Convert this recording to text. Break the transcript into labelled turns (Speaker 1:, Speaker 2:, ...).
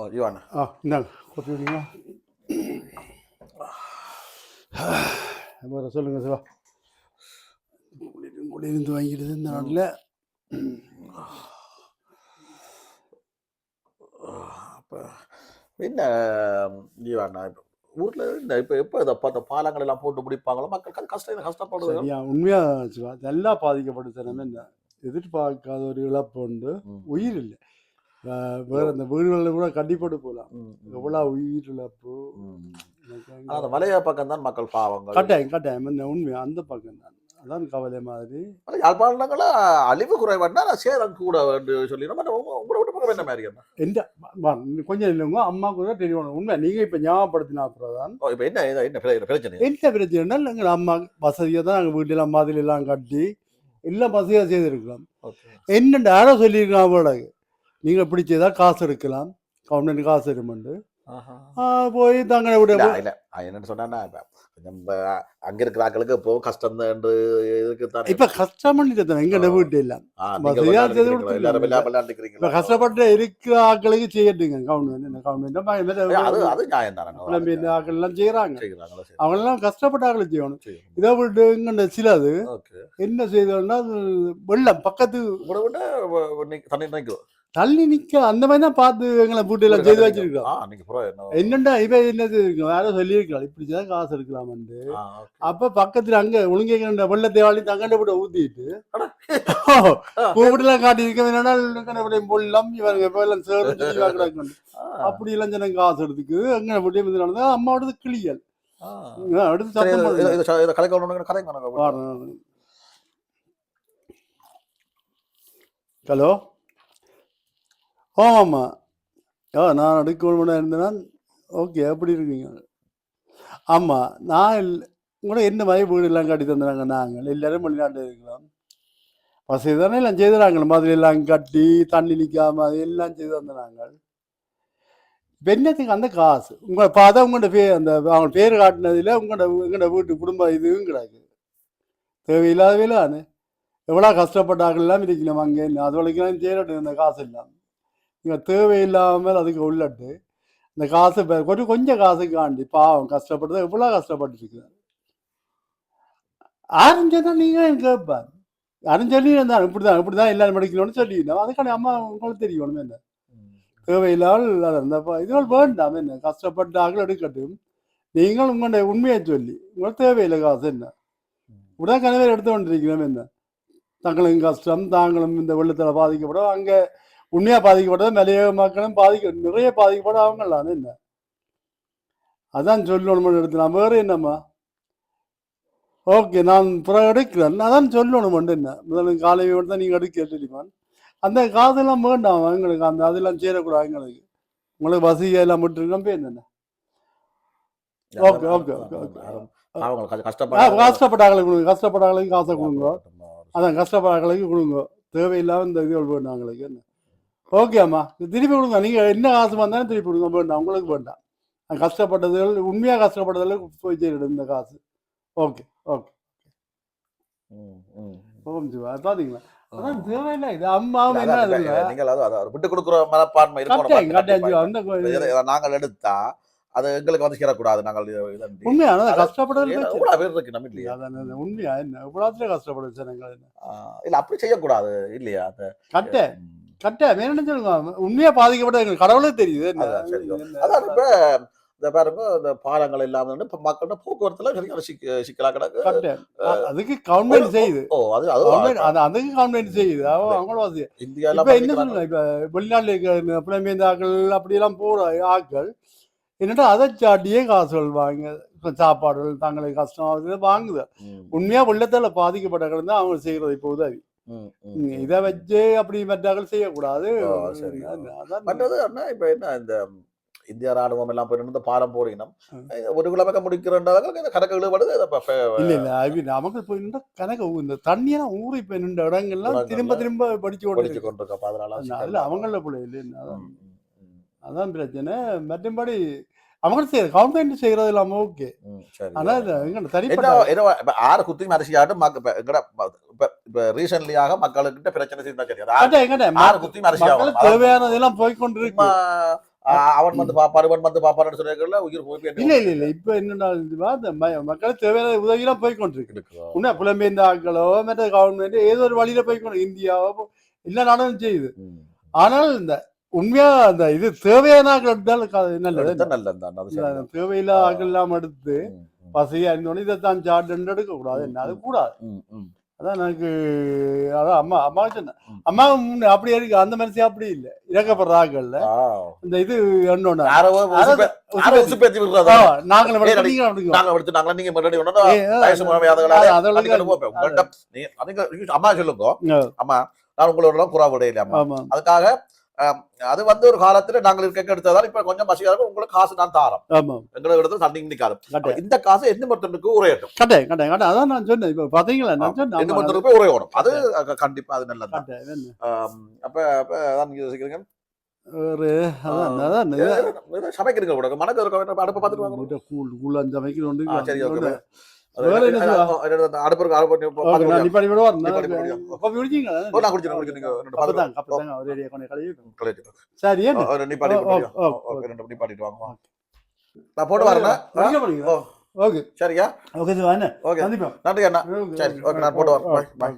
Speaker 1: ஓ யுவானா
Speaker 2: ஆ இந்தாங்க கொத்தி விடுங்களா வேறு சொல்லுங்கள் சிவா குளிர் குளிர்ந்து வாங்கிடுது இந்த நாட்டில்
Speaker 1: அப்போ என்ன யுவானா இப்போ ஊரில் இந்த இப்போ எப்போ இதை அந்த பாலங்கள் எல்லாம் போட்டு முடிப்பாங்களோ மக்கள் கஷ்டம் கஷ்டப்படுது
Speaker 2: உண்மையாக சிவா நல்லா பாதிக்கப்பட்ட ஜனமே இந்த எதிர்பார்க்காத ஒரு இழப்பு உண்டு. உயிர் இல்லை. வேறு அந்த வீடுகளில் கூட கண்டிப்பாடு போகலாம். எவ்வளோ உயிர் இழப்பு
Speaker 1: ம்.
Speaker 2: எனக்கு
Speaker 1: ஆனா அந்த மலைய பக்கம் தான் மக்கள் பாவங்கள்.
Speaker 2: கட்டாயம் கட்டாயம். இந்த உண்மை அந்த பக்கம் தான் அதான் கவலை மாதிரி.
Speaker 1: யாழ்ப்பாணங்கள அழிவு குறைவாண்டா சேதம் கூட என்று சொல்லி நம்ம உங்களோட விட்டு பக்கம் என்ன மாதிரி என்ன
Speaker 2: கொஞ்சம் இல்லைங்க அம்மா கூட தெரியணும் உண்மை நீங்கள் இப்போ ஞாபகப்படுத்தின அப்புறம் தான்.
Speaker 1: இப்போ என்ன என்ன பிர- பிரச்சனை
Speaker 2: என்ன பிரச்சனைனா எங்கள் அம்மா வசதியாக தான் நாங்கள் வீட்டில் மாதிரி எல்லாம் கட்டி எல்லாம் வசதியாக செய்திருக்கலாம் என்னென்ன யாரோ சொல்லியிருக்கான் அவளை நீங்கள் பிடிச்சதா காசு எடுக்கலாம். கவர்மெண்ட் காசு எடுமண்டு. போய் தங்களை விட
Speaker 1: இல்ல, இல்ல. அவன் என்னன்னு இப்ப நம்ம அங்க இருக்கிற ஆட்களுக்கு இப்போ கஷ்டம் என்று இதுக்கு தானே
Speaker 2: இப்போ கஷ்டம் பண்ணிட்டு எங்கள்ட வீட்டு எல்லாம்.
Speaker 1: விளையாண்டுக்கிறீங்களா?
Speaker 2: இப்போ கஷ்டப்பட்டு இருக்கிற ஆட்களுக்கு செய்யட்டுங்க.
Speaker 1: தானே.
Speaker 2: புலம்பெயர்ந்த ஆட்கள் எல்லாம் செய்கிறாங்க
Speaker 1: செய்கிறாங்களா சரி.
Speaker 2: அவங்களெல்லாம் கஷ்டப்பட்ட ஆட்களை செய்யணும். இதை விட்டு இங்கே சிலது என்ன செய்தோம்னா வெள்ளம் பக்கத்து தள்ளி நிக்க அந்த மாதிரி தான் பார்த்து எங்களை வீட்டெல்லாம் செய்து வச்சிருக்கோம். என்னண்டா இவ என்ன செய்திருக்கோம் யாரோ சொல்லியிருக்கலாம் இப்படி தான் காசு
Speaker 1: ஓகே.
Speaker 2: அப்ப பக்கத்துல அங்க ஒழுங்கே கண்ட வெள்ளத்தை வாழி தங்கண்ட விட ஊத்திட்டு. கூப்பிட்டுலாம் காட்டியிருக்க என்னன்னா கண்டபடியும் பொல்லம் இவங்க இப்ப எல்லாம்
Speaker 1: ஆ,
Speaker 2: அப்படி எல்லாம் ஜனம் காசு எடுத்துக்கு. அங்க வந்து நடந்தா அம்மாவோடது கிளியல். அடுத்து சத்தம் பாருங்க. ஹலோ? ஆமாம் ஆ நான் அடுக்கணும்னு இருந்தேன் ஓகே எப்படி இருக்கீங்க ஆமாம் நான் உங்களோட என்ன மாதிரி வீடு எல்லாம் கட்டி தந்துறாங்க நாங்கள் எல்லாரும் வெளிநாட்டில் இருக்கிறோம். வசதி தானே எல்லாம் செய்துறாங்க மாதிரி எல்லாம் கட்டி தண்ணி நிற்காம அது எல்லாம் செய்து தந்துறாங்க வெண்ணத்துக்கு அந்த காசு? உங்களை பார்த்தா உங்களோட பேர் அந்த அவங்க பேர் காட்டினதில் உங்களோட எங்களோட வீட்டு குடும்ப இதுவும் கிடக்கு தேவையில்லாத வேலான்னு எவ்வளோ கஷ்டப்பட்டார்கள் எல்லாம் இருக்கணும் அங்கே அது வரைக்கும் சேரட்டும் இந்த காசு இல்லாமல் நீங்கள் தேவையில்லாமல் அதுக்கு உள்ளட்டு இந்த காசு கொஞ்சம் கொஞ்சம் காசுக்காண்டி பாவம் கஷ்டப்படுறது எவ்வளோ கஷ்டப்பட்டுருக்குறாரு ஆரம்பிச்சா நீங்கள் கேட்பார் யாரும் சொல்லி இருந்தான் இப்படி தான் இப்படி தான் எல்லாரும் படிக்கணும்னு சொல்லியிருந்தோம் அதுக்காண்டி அம்மா உங்களுக்கு தெரியணும் என்ன? தேவையில்லாமல் அது அந்த ப- இதுகள் வேண்டாம் என்ன? கஷ்டப்பட்டு ஆக்கள் எடுக்கட்டும். நீங்கள் உங்களுடைய உண்மையை சொல்லி உங்களுக்கு தேவையில்லை காசு என்ன? இப்படிதான் கனவே எடுத்து கொண்டிருக்கிறோம் என்ன? தங்களுக்கும் கஷ்டம் தாங்களும் இந்த வெள்ளத்தில் பாதிக்கப்படும். அங்கே உண்மையாக பாதிக்கப்பட்டது மலைய மக்களும் பாதிக்க நிறைய பாதிக்கப்பட அவங்களாம் என்ன அதான் சொல்லணும்னு எடுத்துலாம் வேறு என்னம்மா ஓகே நான் பிறகு எடுக்கிறேன் அதான் சொல்லணும் என்ன முதல்ல காலை தான் நீங்கள் எடுக்க தெரியுமான் அந்த காதெல்லாம் வேண்டாம் எங்களுக்கு அந்த அதெல்லாம் சேரக்கூடாது எங்களுக்கு உங்களுக்கு வசதியாக எல்லாம் விட்டுருக்கோம் பேர் என்ன ஓகே, ஓகே, ஓகே, ஓகே. கஷ்டப்பட்டாங்களுக்கு கொடுங்க கஷ்டப்பட்டாங்களுக்கு காசை கொடுங்க அதான் கஷ்டப்பட்டாங்களுக்கு கொடுங்க தேவையில்லாம இந்த இதுகள் வேண்டாம் எங்களுக்கு என்ன ஓகே அம்மா. திருப்பி கொடுங்க. நீங்கள் என்ன காசு வந்தாலும் திருப்பி கொடுங்க. வேண்டாம். உங்களுக்கு வேண்டாம். கஷ்டப்பட்டதுகள் உண்மையாக கஷ்டப்பட்டதில் போய் சேரிடும் இந்த காசு. Okay okay Om Shiva. பார்த்தீங்களா அதான் தேவையில்லை. இது அம்மாவும் என்ன
Speaker 1: நீங்கள் விட்டு கொடுக்குற மனப்பான்மை. இருக்கணும் நாங்கள் எடுத்தா அது எங்களுக்கு வந்து சேரக்கூடாது. நாங்கள்
Speaker 2: போய்
Speaker 1: எவ்வளவு பேர் இருக்கு நம்ம இல்லையா?
Speaker 2: உண்மையா? என்ன? எவ்வளோத்துல கஷ்டப்படுது
Speaker 1: இல்ல அப்படி செய்யக்கூடாது. இல்லையா?
Speaker 2: கட்ட கட்ட வேணும்னு சொல்லுங்க. உண்மையா பாதிக்கப்பட்ட எங்களுக்கு கடவுளே தெரியுது.
Speaker 1: அதான் இப்ப இந்த பாருங்க இந்த பாலங்கள் இல்லாம வந்து இப்ப மக்களோட போக்குவரத்துல சரியான சிக்க சிக்கலா கிடக்கு.
Speaker 2: அதுக்கு கவர்மெண்ட் செய்யுது.
Speaker 1: ஓ அது அது
Speaker 2: அதுக்கு கவர்மெண்ட் செய்யுது. அவ- அவங்களும் வசதி
Speaker 1: இந்தியா
Speaker 2: இப்ப என்ன சொல்லுங்க இப்ப வெளிநாட்டுல இருக்கிற புலம்பெயர்ந்த ஆக்கள் அப்படியெல்லாம் போற ஆட்கள் என்னட்டா அதை சாட்டியே காசுகள் வாங்க இப்ப சாப்பாடுகள் தங்களுக்கு கஷ்டம் வாங்குது. உண்மையா வெள்ளத்தால பாதிக்கப்பட்டவர்கள் தான் அவங்க செய்யறது இப்போ உதவி. இதை வச்சு அப்படி மற்றாக்கள் செய்யக்கூடாது.
Speaker 1: மற்றது இப்ப என்ன இந்த இந்திய ராணுவம் எல்லாம் போயிட்டு இந்த பாலம் போறீங்கன்னா
Speaker 2: ம்.
Speaker 1: ஒரு கிழமைக்கு முடிக்கிறன்றதாக இந்த கணக்கு இழுபடுது
Speaker 2: இல்ல இல்ல. நமக்கு போய் நின்றா கணக்கு இந்த தண்ணியெல்லாம் ஊறி போய் நின்ற இடங்கள்லாம்
Speaker 1: இடங்கள்ல
Speaker 2: திரும்ப திரும்ப படிச்சு
Speaker 1: படிச்சு
Speaker 2: இருக்கு.
Speaker 1: கொண்டிருக்க அப்ப அதனால.
Speaker 2: அவங்கள பிள்ளை இல்லை. அதான். பிரச்சனை. மற்றபடி அவங்க செய்யற கவர்மெண்ட் செய்யறது இல்லாம ஓகே. ஆனா எங்க தனிப்பட்ட
Speaker 1: ஆறு குத்தி அரிசியாட்டு மக்க இப்ப ரீசன்ட்லியாக மக்களுக்கிட்ட பிரச்சனை செய்தா அது ஆறு-
Speaker 2: கட்ட எங்கட
Speaker 1: ஆறு குத்தி அரிசியாகும்
Speaker 2: மக்களுக்கு தேவையானதெல்லாம் போய் கொண்டிருக்கு.
Speaker 1: ஆஹ் அவன் வந்து பாப்பாரு இவன் வந்து பாப்பாருன்னு சொல்லிருக்கல உயிர் போய்
Speaker 2: இல்ல இல்ல இல்ல. இப்ப என்னன்னா மக்களுக்கு தேவையான உதவியெல்லாம் போய் கொண்டிருக்கு. உன்ன புலம்பெயர்ந்த ஆட்களோ மற்ற கவர்மெண்ட் ஏதோ ஒரு வழியில போய் கொண்டு இந்தியாவோ எல்லா நாடும் செய்யுது. ஆனால் இந்த உண்மையா அந்த இது தேவையான ஆட்கள் எடுத்தால் க- நல்லது?
Speaker 1: நல்லது தான்.
Speaker 2: தேவையில்லாத ஆட்கள் எல்லாம் எடுத்து பசியா இருந்தோடனே இதைத்தான் சார்ட் எடுக்க கூடாது என்ன அது கூடாது. அதான் எனக்கு அதான் அம்மா அம்மா. அம்மா முன்ன அப்படி இருக்கு அந்த மனுஷன் அப்படி இல்ல. இறக்கப்படுற ஆட்கள்ல
Speaker 1: ஆ.
Speaker 2: இந்த இது என்னொன்னு
Speaker 1: அம்மா சொல்லுங்க. அம்மா நான் உங்களோட குறாவுடைய அம்மா. அதுக்காக அது வந்து ஒரு காலத்துல நாங்கள் இருக்க எடுத்ததால இப்ப கொஞ்சம் இருக்கும் உங்களுக்கு காசு நான் தாரோம். எங்களுக்கு எடுத்து தண்ணி நிக்காது இந்த காசு என்ன மருத்துவனுக்கு உரையட்டும்?
Speaker 2: கட்டை கட்டை கட்டை அதான் நான் சொன்னேன். இப்ப பாத்தீங்களா நான் சொன்னேன். ஆமா,
Speaker 1: மருத்துவனுக்கு உரையோடும் அது கண்டிப்பா அது நல்லது அப்ப அப்ப அதான் யோசிக்கிறீங்க? சமைக்கிறீங்க கூட மனக்கு அடுப்பை பார்த்துட்டு
Speaker 2: கூழ் கூழ்
Speaker 1: ஆ, சரி ஓகே. போட்டு வரேன்.
Speaker 2: ஓகே
Speaker 1: சரியா
Speaker 2: ஓகே
Speaker 1: ஓகே நன்றி அண்ணா சரி ஓகே நான் போட்டு வரேன் பாய் பாய்